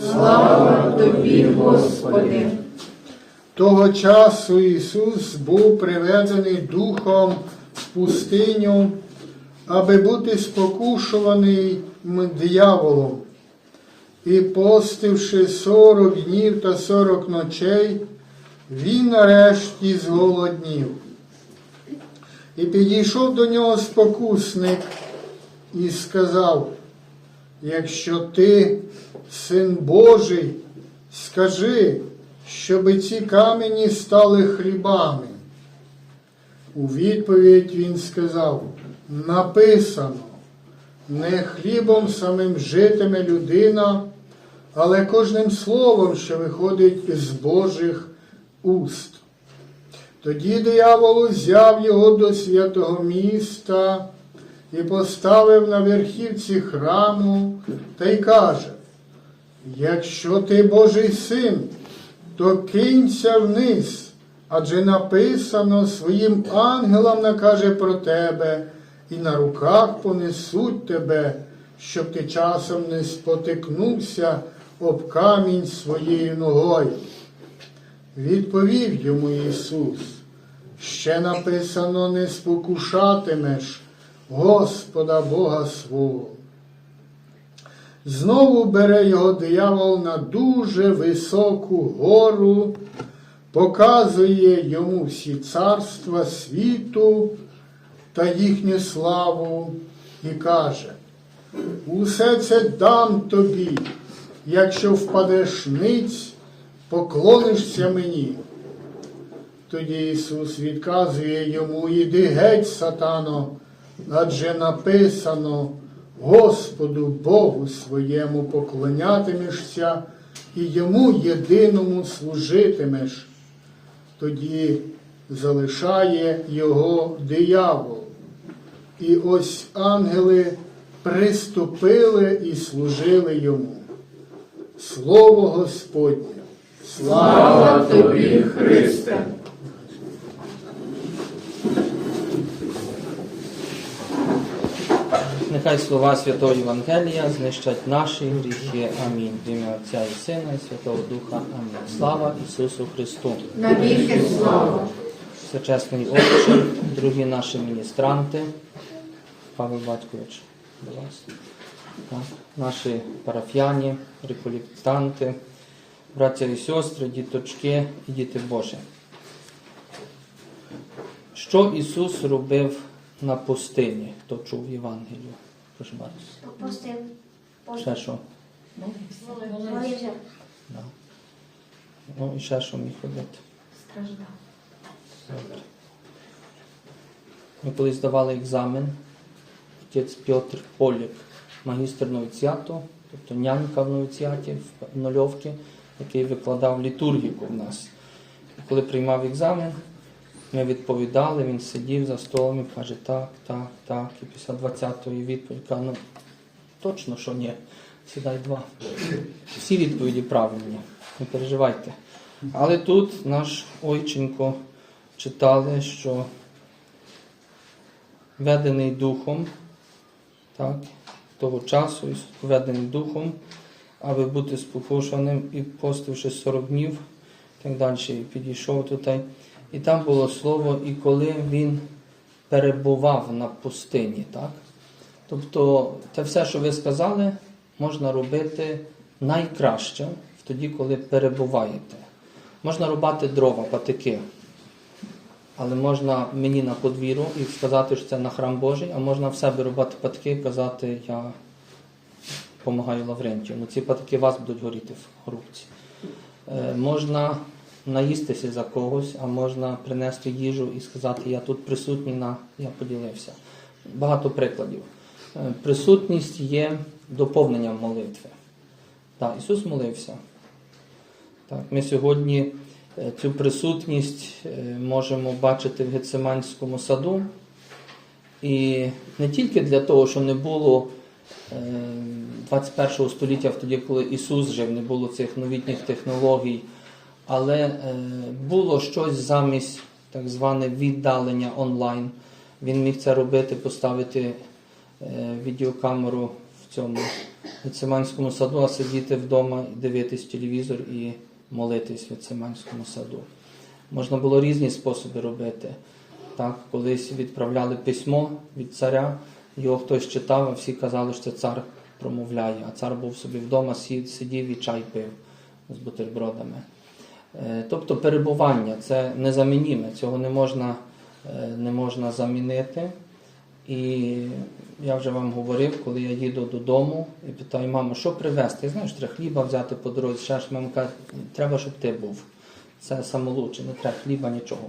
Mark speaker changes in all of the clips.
Speaker 1: Слава Тобі, Господи.
Speaker 2: Того часу Ісус був приведений Духом в пустиню, аби бути спокушуваний м- дияволом. І постивши сорок днів та сорок ночей, він нарешті зголоднів. І підійшов до нього спокусник і сказав, якщо ти син Божий, скажи, щоби ці камені стали хлібами. У відповідь він сказав, написано, не хлібом самим житиме людина, але кожним словом, що виходить з Божих уст. Тоді диявол узяв його до святого міста і поставив на верхівці храму та й каже, якщо ти Божий син, то кинься вниз, адже написано своїм ангелам накаже про тебе, і на руках понесуть тебе, щоб ти часом не спотикнувся об камінь своєю ногою. Відповів йому Ісус, ще написано не спокушатимеш Господа Бога свого. Знову бере його диявол на дуже високу гору, показує йому всі царства світу та їхню славу і каже, усе це дам тобі, якщо впадеш ниць, поклонишся мені. Тоді Ісус відказує йому, іди геть, сатано, адже написано, Господу Богу своєму поклонятимешся і йому єдиному служитимеш. Тоді залишає його диявол. І ось ангели приступили і служили йому. Слово Господнє.
Speaker 1: Слава Тобі, Христе.
Speaker 3: Нехай слова Святого Євангелія знищать наші гріхи. Амінь. В ім'я Отця і Сина, і Святого Духа. Амінь. Слава Ісусу Христу!
Speaker 1: Навіки слава.
Speaker 3: Всечесний Отче, другі наші міністранти, Павел Батькович, до вас. Так, наші парафіяні, реколектанти, браття і сестри, діточки і діти Божі. Що Ісус робив на пустині, хто чув Євангелію? Прошу bardzo.
Speaker 4: Попустив.
Speaker 3: Ще що?
Speaker 4: Молився.
Speaker 3: Да. Ну і ще що міг робити.
Speaker 4: Страждав.
Speaker 3: Ми колись здавали екзамен. Отець Петр Поляк, магістр новіціату, тобто нянька в новіціаті в нульовці, який викладав літургіку в нас. І коли приймав екзамен, ми відповідали, він сидів за столом і каже, так, так, так. І після 20-ї відповідь каже, ну точно, що ні. Сідай два. Всі відповіді правильні, не переживайте. Але тут наш ойченко читали, що ведений духом, так, того часу, ведений духом, аби бути спокушеним і постивши 40 днів, так далі, підійшов туди. І там було слово, і коли він перебував на пустині, так? Тобто, те все, що ви сказали, можна робити найкраще тоді, коли перебуваєте. Можна рубати дрова, патики. але можна мені на подвір'ю і сказати, що це на храм Божий, а можна в себе робити патки і казати, я допомагаю Лаврентію. Ну ці патки вас будуть горіти в грубці. Е, можна наїстися за когось, а можна принести їжу і сказати, я тут присутній на я поділився. Багато прикладів. Е, Присутність є доповненням молитви. Так, Ісус молився. Так, ми сьогодні е, цю присутність е, можемо бачити в Гециманському саду. І не тільки для того, що не було е, 21 століття, тоді, коли Ісус жив, не було цих новітніх технологій, але е, було щось замість так зване віддалення онлайн. Він міг це робити, поставити е, відеокамеру в цьому Гециманському саду, а сидіти вдома, дивитись телевізор і молитись в Гециманському саду. Можна було різні способи робити. Так, колись відправляли письмо від царя, його хтось читав, а всі казали, що це цар промовляє, а цар був собі вдома, сидів і чай пив з бутербродами. Е, Тобто перебування це незамініме, цього не можна, е, не можна замінити. І я вже вам говорив, коли я їду додому і питаю, мамо, що привезти? Знаєш, треба хліба взяти по дорозі. Ще ж мама каже, треба, щоб ти був. Це самолучше, не треба хліба, нічого.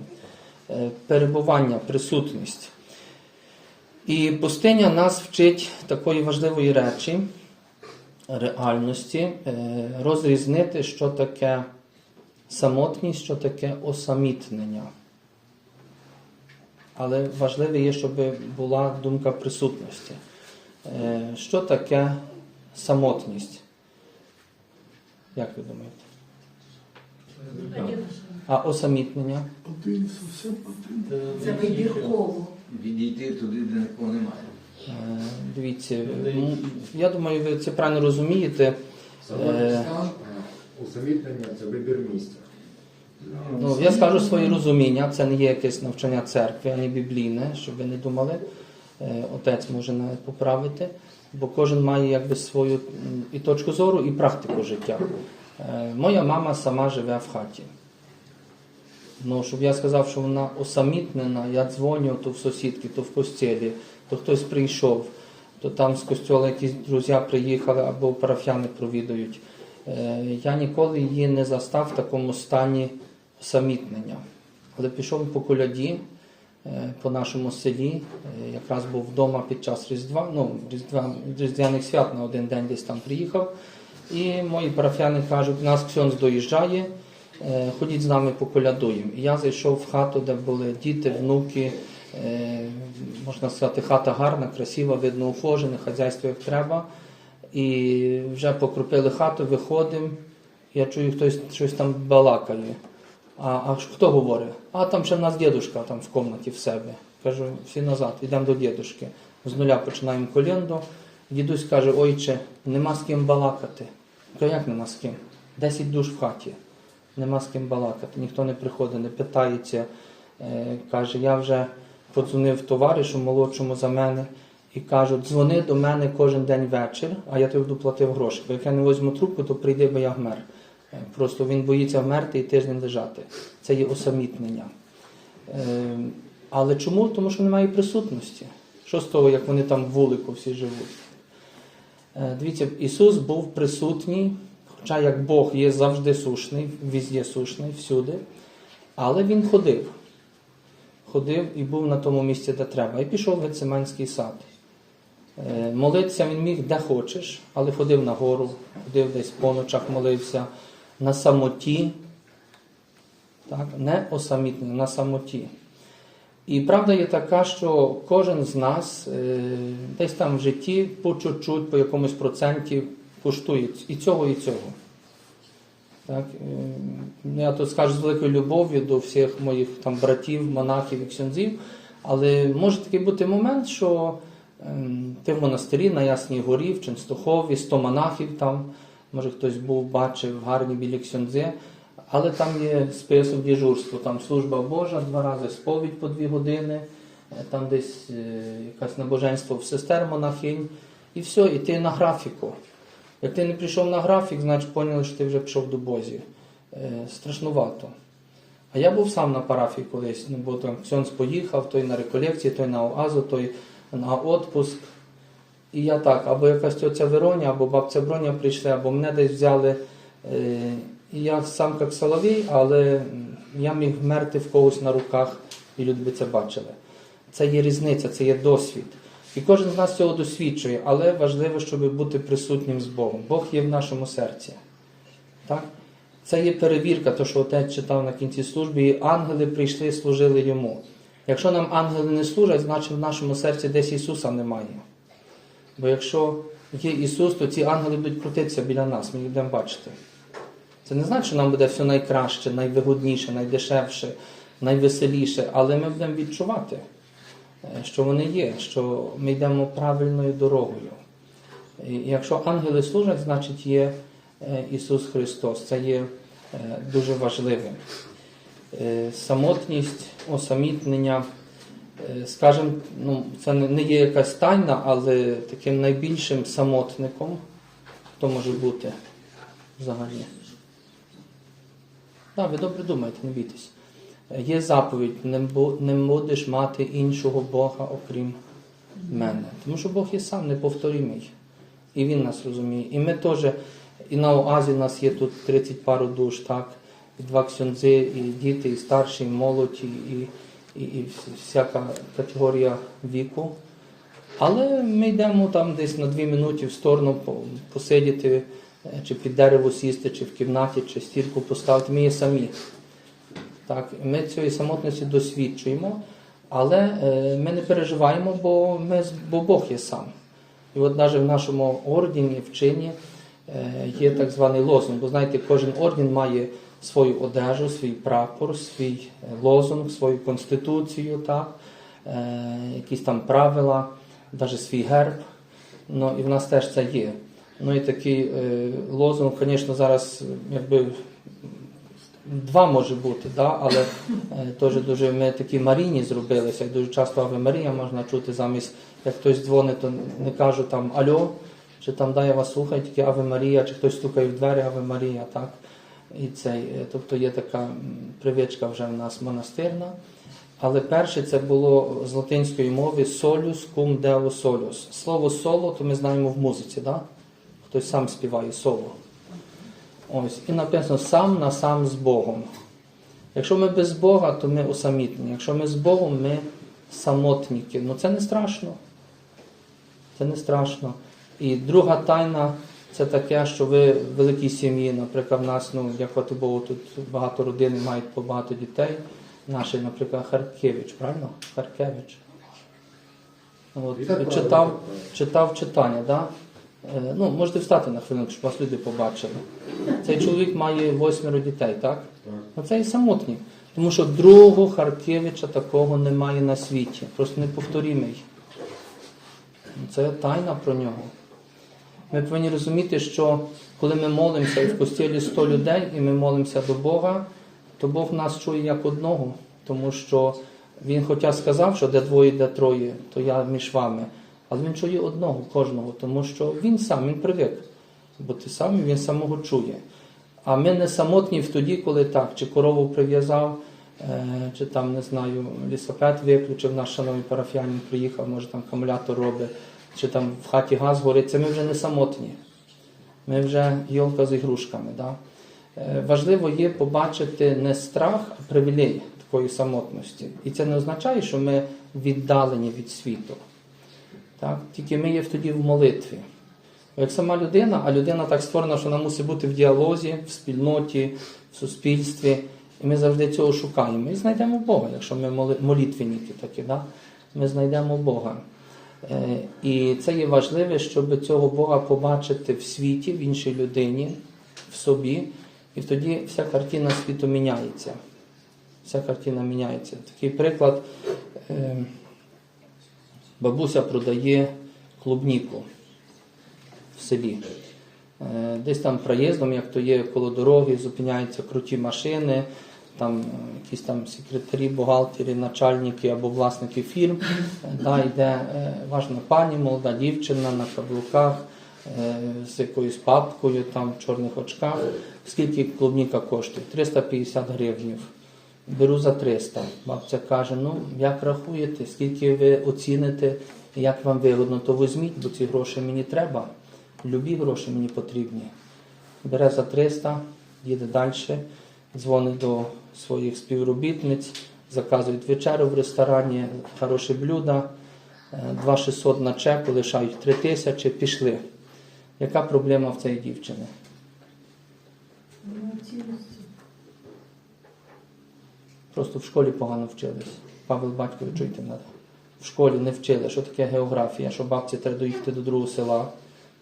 Speaker 3: Е, Перебування, присутність. І пустиня нас вчить такої важливої речі, реальності, розрізнити, що таке самотність, що таке осамітнення. Але важливо є, щоб була думка присутності. Е, Що таке самотність? Як ви думаєте? А осамітнення?
Speaker 2: Один зовсім один.
Speaker 1: Це вибірково.
Speaker 5: Відійти туди, де нікого немає.
Speaker 3: Е, Дивіться, я думаю, ви це правильно розумієте.
Speaker 6: Самотній
Speaker 3: Е,
Speaker 6: усамітнення це вибір місця.
Speaker 3: Ну, я скажу своє розуміння, це не є якесь навчання церкви, а не біблійне, щоб ви не думали. Е, Отець може навіть поправити, бо кожен має якби свою і точку зору, і практику життя. Е, Моя мама сама живе в хаті. Ну, щоб я сказав, що вона осамітнена, я дзвоню то в сусідки, то в постілі, то хтось прийшов, то там з костьола якісь друзі приїхали або парафіяни провідують. Е, Я ніколи її не застав в такому стані самітнення. Але пішов по коляді е, по нашому селі, е, якраз був вдома під час Різдва, ну, Різдва, Різдвяних свят на один день десь там приїхав. І мої парафіяни кажуть, нас Ксьонз доїжджає, е, ходіть з нами поколядуємо. І я зайшов в хату, де були діти, внуки, можна сказати, хата гарна, красива, видно, ухожена, хазяйство як треба. І вже покропили хату, виходимо. Я чую, хтось щось там балакає. А, а хто говорить? А там ще в нас дідушка там в кімнаті в себе. Кажу, всі назад, йдемо до дідушки. З нуля починаємо коленду. Дідусь каже, ойче, нема з ким балакати. То як нема з ким? Десять душ в хаті. Нема з ким балакати. Ніхто не приходить, не питається. Е, каже, я вже подзвонив товаришу молодшому за мене і кажу, дзвони до мене кожен день вечір, а я тобі буду платив гроші. Бо як я не візьму трубку, то прийде, бо я вмер. Просто він боїться вмерти і тиждень лежати. Це є усамітнення. Е, Але чому? Тому що немає присутності. Що з того, як вони там в вулику всі живуть? Е, Дивіться, Ісус був присутній, хоча як Бог є завжди сушний, візде сушний, всюди, але Він ходив. Ходив і був на тому місці, де треба. І пішов в Гециманський сад. Е, Молитися він міг де хочеш, але ходив на гору, ходив десь по ночах, молився на самоті, так, не осамітнений, на самоті. І правда є така, що кожен з нас е, десь там в житті по чуть-чуть, по якомусь проценті коштує і цього, і цього. Так? е, Я тут скажу з великою любов'ю до всіх моїх там братів, монахів і ксьонзів, але може такий бути момент, що ем, ти в монастирі на Ясній горі, в Ченстохові, 100 монахів там, може хтось був, бачив гарні білі ксьонзи, але там є список дежурства, там служба Божа, два рази сповідь по дві години, е, там десь е, якесь набоженство в сестер монахинь, і все, і ти на графіку. Як ти не прийшов на графік, значить поняли, що ти вже пішов до Бозі. Е, страшнувато. А я був сам на парафії колись, ну, бо там Ксьонс поїхав, той на реколекції, той на оазу, той на отпуск. І я так, або якась тьоця Вероня, або бабця Броня прийшли, або мене десь взяли. Е, І я сам як Соловій, але я міг вмерти в когось на руках, і люди би це бачили. Це є різниця, це є досвід. І кожен з нас цього досвідчує, але важливо, щоб бути присутнім з Богом. Бог є в нашому серці. Так? Це є перевірка, то що отець читав на кінці служби, і ангели прийшли, служили йому. Якщо нам ангели не служать, значить в нашому серці десь Ісуса немає. Бо якщо є Ісус, то ці ангели будуть крутитися біля нас, ми їх будемо бачити. Це не значить, що нам буде все найкраще, найвигодніше, найдешевше, найвеселіше, але ми будемо відчувати, е, що вони є, що ми йдемо правильною дорогою. І якщо ангели служать, значить є е, Ісус Христос. Це є е, дуже важливим. Самотність, осамітнення, скажімо, ну, це не є якась тайна, але таким найбільшим самотником, хто може бути взагалі. Так, ви добре думаєте, не бійтесь. Е, Є заповідь, не, бу- не будеш мати іншого Бога, окрім мене. Тому що Бог є сам неповторимий. І Він нас розуміє. І ми теж, і на Оазі у нас є тут 30 пару душ, так, і два ксьондзи, і діти, і старші, і молодь, і, і, і, всяка категорія віку. Але ми йдемо там десь на дві минути в сторону посидіти, е, чи під дерево сісти, чи в кімнаті, чи стірку поставити. Ми є самі. Так, ми цієї самотності досвідчуємо, але е, ми не переживаємо, бо, ми, бо Бог є сам. І от навіть в нашому ордені, в чині е, є так званий лозунг. Бо знаєте, кожен орден має свою одежу, свій прапор, свій е, лозунг, свою конституцію, так? Е, якісь там правила, навіть свій герб. Ну, і в нас теж це є. Ну і такий е, лозунг, звісно, зараз якби два може бути, да? але теж дуже ми такі марійні зробилися, дуже часто Аве Марія можна чути замість, як хтось дзвонить, то не кажу там Альо, чи там дай я вас слухаю, тільки Аве Марія, чи хтось стукає в двері Аве Марія, так? І цей, е, тобто є така привичка вже в нас монастирна. Але перше це було з латинської мови solus cum deo solus. Слово соло, то ми знаємо в музиці, да? хтось сам співає соло. Ось, і написано сам на сам з Богом. Якщо ми без Бога, то ми усамітнені. Якщо ми з Богом, ми самотніки. Ну це не страшно. Це не страшно. І друга тайна це таке, що ви в великій сім'ї, наприклад, в нас, ну, дякувати Богу, тут багато родин мають по багато дітей. Наші, наприклад, Харкевич, правильно? Харкевич. От, читав, читав читання, да? Е, Ну, можете встати на хвилинку, щоб вас люди побачили. Цей чоловік має восьмеро дітей, так? Ну, це і самотній. Тому що другого Харкевича такого немає на світі. Просто неповторімий. Це тайна про нього. Ми повинні розуміти, що коли ми молимося і в костілі 100 людей, і ми молимося до Бога, то Бог нас чує як одного, тому що Він хоча сказав, що де двоє, де троє, то я між вами. Але він чує одного, кожного, тому що він сам, він привик бути сам, і він самого чує. А ми не самотні в тоді, коли так, чи корову прив'язав, е, чи там, не знаю, лісопед виключив, наш шановний парафіянин приїхав, може там акумулятор робить, чи там в хаті газ горить, це ми вже не самотні. Ми вже йолка з ігрушками. Да? Е, Важливо є побачити не страх, а привілей такої самотності. І це не означає, що ми віддалені від світу. Так? Тільки ми є тоді в молитві. Як сама людина, а людина так створена, що вона мусить бути в діалозі, в спільноті, в суспільстві. І ми завжди цього шукаємо. І знайдемо Бога, якщо ми моли- молитвенники такі, да? ми знайдемо Бога. Е, І це є важливе, щоб цього Бога побачити в світі, в іншій людині, в собі. І тоді вся картина світу міняється. Вся картина міняється. Такий приклад. е, Бабуся продає клубніку в селі. Е, Десь там проїздом, як то є коло дороги, зупиняються круті машини, там якісь там секретарі, бухгалтери, начальники або власники фірм. Е, Да, йде е, важна пані, молода дівчина на каблуках е, з якоюсь папкою, там в чорних очках. Скільки клубніка коштує? 350 гривнів. беру за 300. Бабця каже, ну як рахуєте, скільки ви оціните, як вам вигодно, то візьміть, бо ці гроші мені треба. Любі гроші мені потрібні. Бере за 300, їде далі, дзвонить до своїх співробітниць, заказують вечерю в ресторані, хороші блюда, е, 2600 на чеку, лишають 3000, пішли. Яка проблема в цієї дівчини? Просто в школі погано вчились. Павел батькові чуйте мене. В школі не вчили, що таке географія, що бабці треба доїхати до другого села,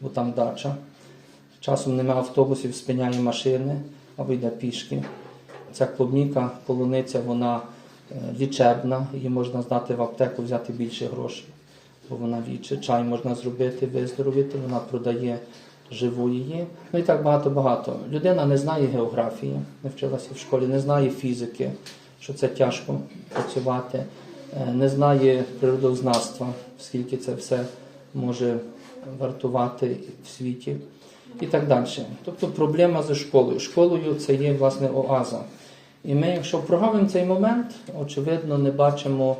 Speaker 3: бо там дача. Часом немає автобусів, спиняє машини або йде пішки. Ця клубніка, полуниця, вона е, лічебна, її можна здати в аптеку, взяти більше грошей, бо вона віче. Чай можна зробити, виздоровити, вона продає живу її. Ну і так багато-багато. Людина не знає географії, не вчилася в школі, не знає фізики, що це тяжко працювати, е, не знає природознавства, скільки це все може вартувати в світі і так далі. Тобто проблема зі школою. Школою це є власне оаза. І ми, якщо прогавимо цей момент, очевидно, не бачимо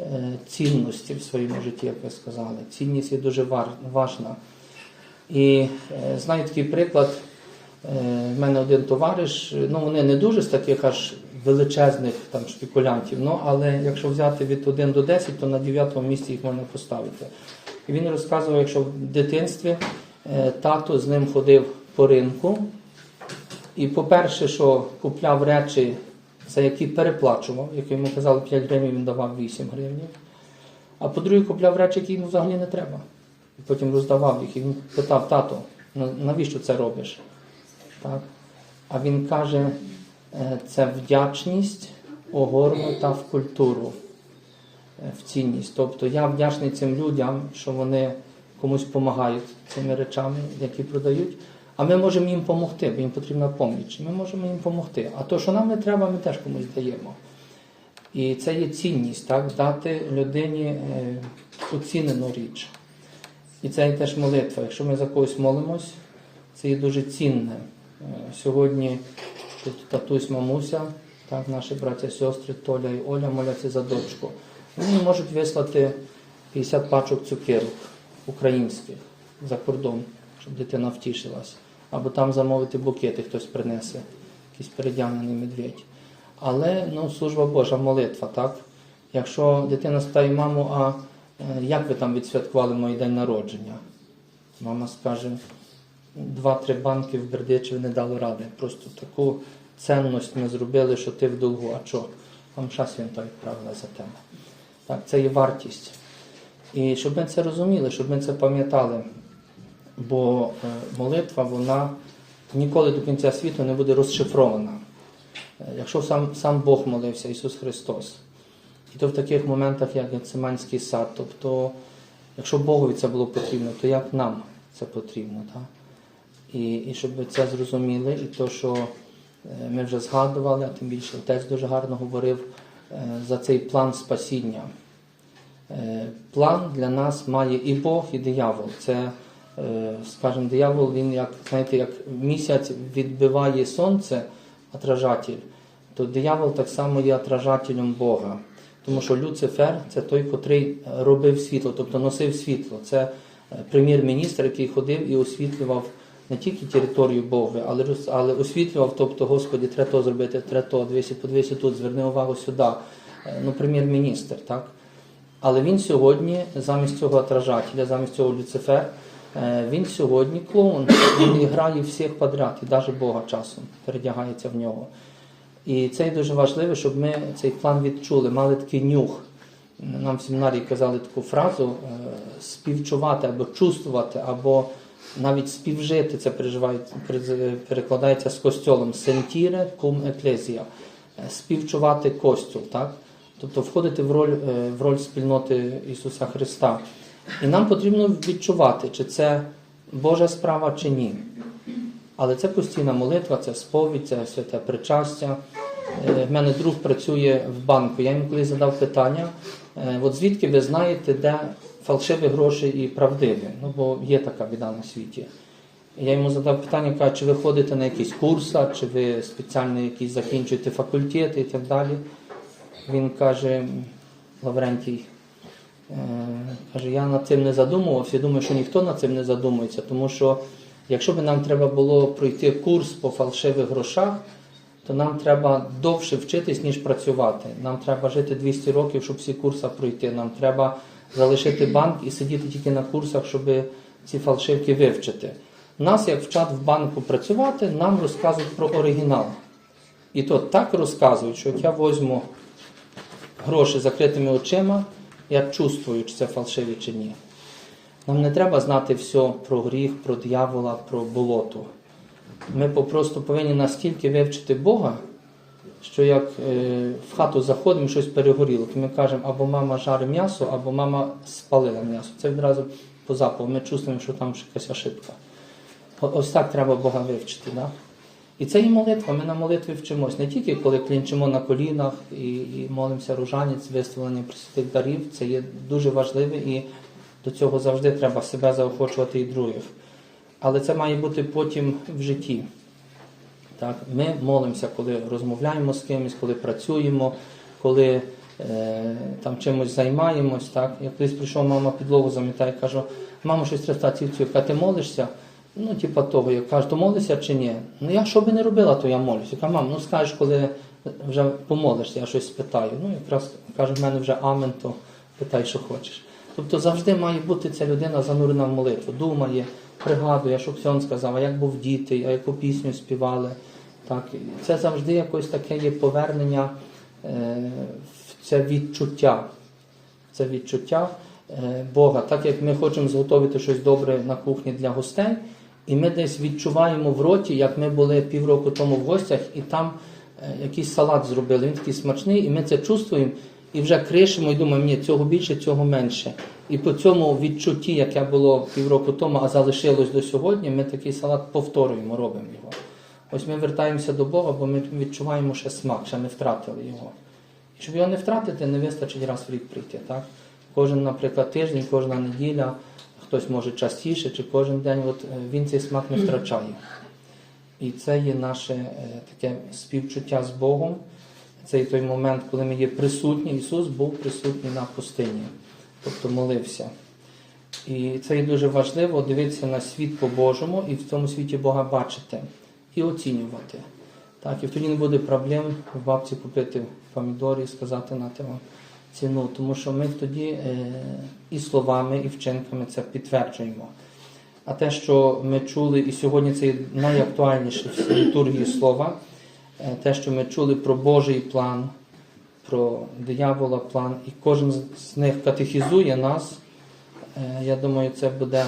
Speaker 3: е, цінності в своєму житті, як ви сказали. Цінність є дуже важна. І е, знаю такий приклад. Е, в мене один товариш, ну вони не дуже з таких аж величезних там шпекулянтів, ну але якщо взяти від 1 до 10, то на 9 місці їх можна поставити. І він розказував, якщо в дитинстві тато з ним ходив по ринку, і по-перше, що купляв речі, за які переплачував, як йому казали 5 гривень, він давав 8 гривень. А по-друге, купляв речі, які йому взагалі не треба. І потім роздавав їх. І він питав, тато, «Ну, навіщо це робиш? Так? А він каже, «Е, це вдячність огорнута в культуру, е, в цінність. Тобто я вдячний цим людям, що вони комусь допомагають цими речами, які продають. А ми можемо їм допомогти, бо їм потрібна поміч. Ми можемо їм допомогти. А то, що нам не треба, ми теж комусь даємо. І це є цінність, так? дати людині е, оцінену річ. І це є теж молитва. Якщо ми за когось молимось, це є дуже цінне. Е, Сьогодні тут татусь, мамуся, так, наші браття, сестри Толя і Оля моляться за дочку. Вони можуть вислати 50 пачок цукерок українських за кордон, щоб дитина втішилась. Або там замовити букети, хтось принесе, якийсь передягнений медведь. Але ну, служба Божа, молитва, так? Якщо дитина спитає маму, а е, як ви там відсвяткували мій день народження? Мама скаже, два-три банки в Бердичеві не дало ради. Просто таку цінність ми зробили, що ти в долгу. А що? Вам ша свята відправила за тебе. Так, це є вартість. І щоб ми це розуміли, щоб ми це пам'ятали. Бо е, молитва, вона ніколи до кінця світу не буде розшифрована. Е, Якщо сам, сам Бог молився, Ісус Христос, і то в таких моментах, як Гециманський сад, тобто, якщо Богові це було потрібно, то як нам це потрібно? Так? І, і щоб ви це зрозуміли, і то, що е, ми вже згадували, а тим більше отець дуже гарно говорив за цей план спасіння. План для нас має і Бог, і диявол. Це, скажімо, диявол, він як, знаєте, як місяць відбиває сонце, отражатель, то диявол так само є отражателем Бога. Тому що Люцифер це той, котрий робив світло, тобто носив світло. Це е, прем'єр-міністр, який ходив і освітлював не тільки територію Бога, але, але освітлював, тобто, Господі, треба то зробити, треба то, дивися, подивися тут, зверни увагу сюди. Е, Ну, прем'єр-міністр, так? Але він сьогодні, замість цього отражателя, замість цього Люцифер, е, він сьогодні клоун. Він грає всіх подряд, і навіть Бога часом передягається в нього. І це дуже важливо, щоб ми цей план відчули, мали такий нюх. Нам в семінарії казали таку фразу е, співчувати або чувствувати, або навіть співжити, це перекладається з костьолом сентіре кум еклезія. Е, Співчувати костюл, так? Тобто входити в роль, е, в роль спільноти Ісуса Христа. І нам потрібно відчувати, чи це Божа справа, чи ні. Але це постійна молитва, це сповідь, це святе причастя. Е, В мене друг працює в банку. Я йому колись задав питання: е, от звідки ви знаєте, де фальшиві гроші і правдиві? Ну, бо є така біда на світі. Я йому задав питання, кажу, чи ви ходите на якісь курси, чи ви спеціально якісь закінчуєте факультети і так далі. Він каже, Лаврентій, каже, я над цим не задумувався, я думаю, що ніхто над цим не задумується, тому що якщо б нам треба було пройти курс по фальшивих грошах, то нам треба довше вчитись, ніж працювати. Нам треба жити 200 років, щоб всі курси пройти. Нам треба залишити банк і сидіти тільки на курсах, щоб ці фальшивки вивчити. Нас, як вчать в банку працювати, нам розказують про оригінал. І то так розказують, що як я возьму гроші закритими очима, я чувствую, чи це фальшиві чи ні. Нам не треба знати все про гріх, про диявола, про болото. Ми попросту повинні настільки вивчити Бога, що як е, в хату заходимо, щось перегоріло, то ми кажемо, або мама жарить м'ясо, або мама спалила м'ясо. Це відразу по запаху. Ми чувствуємо, що там якась ошибка. Ось так треба Бога вивчити. Да? І це і молитва. Ми на молитві вчимось. Не тільки коли клінчимо на колінах і, і молимося ружанець, виставлення пресвятих дарів. Це є дуже важливе і до цього завжди треба себе заохочувати і других. Але це має бути потім в житті. Так? Ми молимося, коли розмовляємо з кимось, коли працюємо, коли е, там чимось займаємось. Так? Я колись прийшов, мама підлогу замітає, кажу, мамо, щось треба стати цю, яка ти молишся? Ну, типа того, я кажу, то молишся чи ні? Ну я що би не робила, то я молюся. Я кажу, мам, ну скажеш, коли вже помолишся, я щось спитаю. Ну, якраз каже, в мене вже амен, то питай, що хочеш. Тобто завжди має бути ця людина занурена в молитву, думає, пригадує, що Ксьон сказав, а як був діти, а яку пісню співали. Так, це завжди якось таке є повернення е, в це відчуття. Це відчуття е, Бога. Так як ми хочемо зготовити щось добре на кухні для гостей, і ми десь відчуваємо в роті, як ми були півроку тому в гостях, і там е, якийсь салат зробили. Він такий смачний, і ми це чувствуємо, і вже кришимо і думаємо, ні, цього більше, цього менше. І по цьому відчутті, яке було півроку тому, а залишилось до сьогодні, ми такий салат повторюємо, робимо його. Ось ми вертаємося до Бога, бо ми відчуваємо ще смак, ще не втратили його. І щоб його не втратити, не вистачить раз в рік прийти. Так? Кожен, наприклад, тиждень, кожна неділя, хтось може частіше, чи кожен день, от, е, він цей смак не втрачає. І це є наше е, таке співчуття з Богом. Це є той момент, коли ми є присутні. Ісус був присутній на пустині, тобто молився. І це є дуже важливо дивитися на світ по-божому і в цьому світі Бога бачити і оцінювати. Так, і тоді не буде проблем в бабці купити помідори і сказати на тебе ціну, тому що ми тоді е, і словами, і вчинками це підтверджуємо. А те, що ми чули, і сьогодні це найактуальніше в літургії слова, е, те, що ми чули про Божий план, про диявола план, і кожен з них катехізує нас. Е, Я думаю, це буде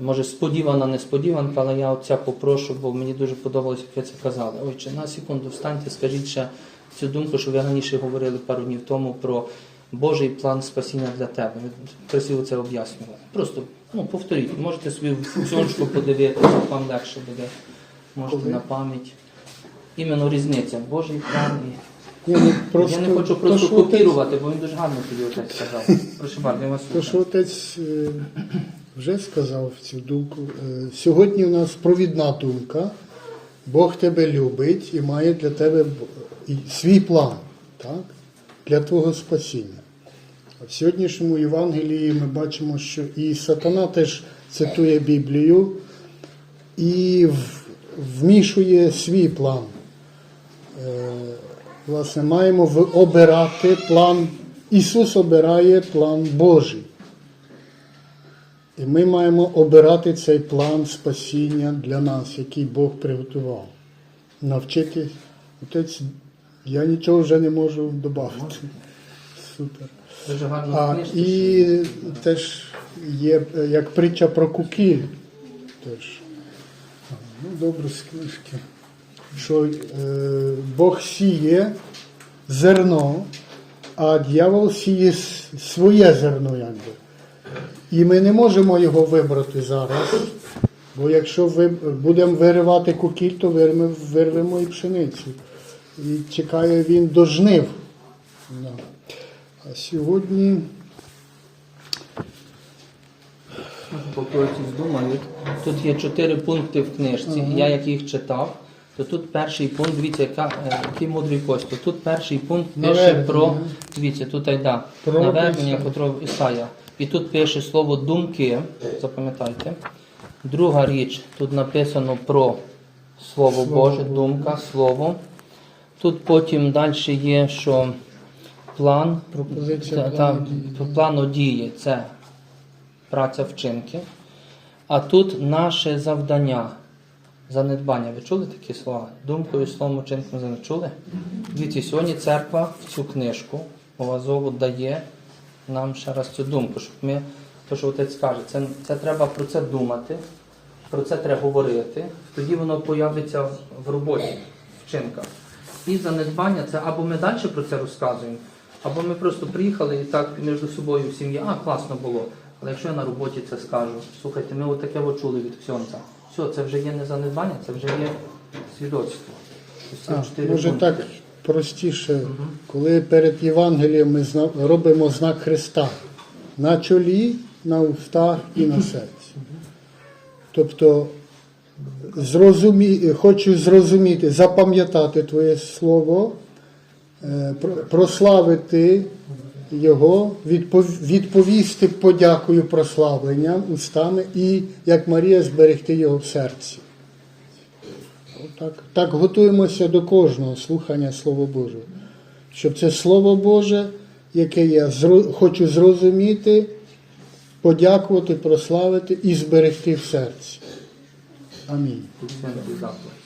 Speaker 3: може сподівана несподіванка, але я отця попрошу, бо мені дуже подобалося, як ви це казали. Отче, на секунду встаньте, скажіть ще цю думку, що ви раніше говорили пару днів тому про Божий план спасіння для тебе. Ви красиво це об'яснювали. Просто ну, повторіть, можете собі в ксьоночку подивитися, вам легше буде. Можете на пам'ять. Іменно різниця. Божий план і.
Speaker 2: Ну, просто,
Speaker 3: я не хочу
Speaker 2: то,
Speaker 3: просто
Speaker 2: отець-
Speaker 3: копірувати, бо він дуже гарно тоді отець сказав. Прошу bardzo, я вас
Speaker 2: То, що отець е, вже сказав цю думку. Е, Сьогодні у нас провідна думка. Бог тебе любить і має для тебе свій план так? для твого спасіння. А В сьогоднішньому Євангелії ми бачимо, що і сатана теж цитує Біблію і вмішує свій план. Е, Власне, маємо обирати план. Ісус обирає план Божий. І ми маємо обирати цей план спасіння для нас, який Бог приготував. Навчитись. Отець, я нічого вже не можу додати. Супер.
Speaker 3: Дуже гарно
Speaker 2: А,
Speaker 3: книжки.
Speaker 2: і теж є е, як притча про кукіль. Теж. Ну, добре з книжки. Що е, Бог сіє зерно, а дьявол сіє своє зерно, якби. І ми не можемо його вибрати зараз. Бо якщо ви будемо виривати кукіль, то вирвемо і пшеницю. І чекає він до жнив. А сьогодні
Speaker 3: отець. Тут є чотири пункти в книжці. Я як їх читав, то тут перший пункт, дивіться, яка, е, який мудрий Костя. Тут перший пункт пише про, дивіться, тут айда,
Speaker 2: Про
Speaker 3: навернення, котрого Ісая. І тут пише слово думки, запам'ятайте. Друга річ, тут написано про Слово,
Speaker 2: Слово
Speaker 3: Боже,
Speaker 2: Боже.
Speaker 3: думка, слово. Тут потім далі є, що план,
Speaker 2: Пропозиція
Speaker 3: та-
Speaker 2: плану
Speaker 3: та,
Speaker 2: дії.
Speaker 3: плану дії це праця вчинки. А тут наше завдання, занедбання. Ви чули такі слова? Думкою, словом, вчинком занедбання. Чули? Дивіться, сьогодні церква в цю книжку Овазову дає нам ще раз цю думку, щоб ми, то що отець каже, це, це треба про це думати, про це треба говорити, тоді воно появиться в- в роботі, в вчинках. І занедбання це або ми далі про це розказуємо, або ми просто приїхали і так між собою в сім'ї, а класно було. Але якщо я на роботі це скажу, слухайте, ми отаке от чули від Ксьонця. Все, це вже є не занедбання, це вже є свідоцтво.
Speaker 2: А, може так простіше, коли перед Євангелієм ми робимо знак Христа на чолі, на устах і на серці. Тобто зрозумі... хочу зрозуміти, запам'ятати Твоє Слово, е, прославити Його, відповісти подякою прославленням устами і, як Марія, зберегти його в серці. Так, так готуємося до кожного слухання Слова Божого. Щоб це Слово Боже, яке я хочу зрозуміти, подякувати, прославити і зберегти в серці. Амінь.
Speaker 3: Тут святий заклик.